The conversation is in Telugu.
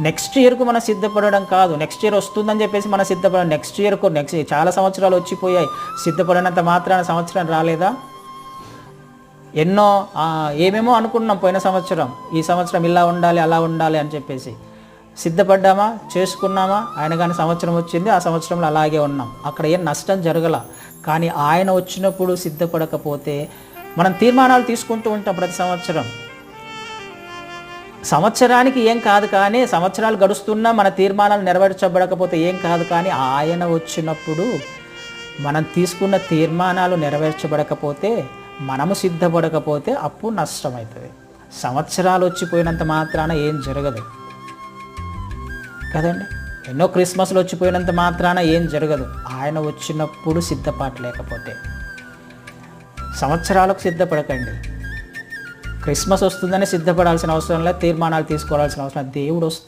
నెక్స్ట్ ఇయర్కు మనం సిద్ధపడడం కాదు. నెక్స్ట్ ఇయర్ వస్తుందని చెప్పేసి మనం సిద్ధపడడం. నెక్స్ట్ ఇయర్కు నెక్స్ట్ చాలా సంవత్సరాలు వచ్చిపోయాయి. సిద్ధపడినంత మాత్రాన సంవత్సరం రాలేదా? ఎన్నో ఏమేమో అనుకున్నాం పోయిన సంవత్సరం. ఈ సంవత్సరం ఇలా ఉండాలి అలా ఉండాలి అని చెప్పేసి. సిద్ధపడ్డామా? చేసుకున్నామా? ఆయన కానీ సంవత్సరం వచ్చింది ఆ సంవత్సరంలో అలాగే ఉన్నాం. అక్కడ ఏం నష్టం జరగల. కానీ ఆయన వచ్చినప్పుడు సిద్ధపడకపోతే మనం తీర్మానాలు తీసుకుంటూ ఉంటాం ప్రతి సంవత్సరం. సంవత్సరానికి ఏం కాదు కానీ సంవత్సరాలు గడుస్తున్నా మన తీర్మానాలు నెరవేర్చబడకపోతే ఏం కాదు కానీ ఆయన వచ్చినప్పుడు మనం తీసుకున్న తీర్మానాలు నెరవేర్చబడకపోతే మనము సిద్ధపడకపోతే అప్పుడు నష్టమవుతుంది. సంవత్సరాలు వచ్చిపోయినంత మాత్రాన ఏం జరగదు. కదండి? ఎన్నో క్రిస్మస్లు వచ్చిపోయినంత మాత్రాన ఏం జరగదు. ఆయన వచ్చినప్పుడు సిద్ధపాటు లేకపోతే. సంవత్సరాలకు సిద్ధపడకండి. క్రిస్మస్ వస్తుందని సిద్ధపడాల్సిన అవసరం లేదు తీర్మానాలు తీసుకోవాల్సిన అవసరం దేవుడు వస్తు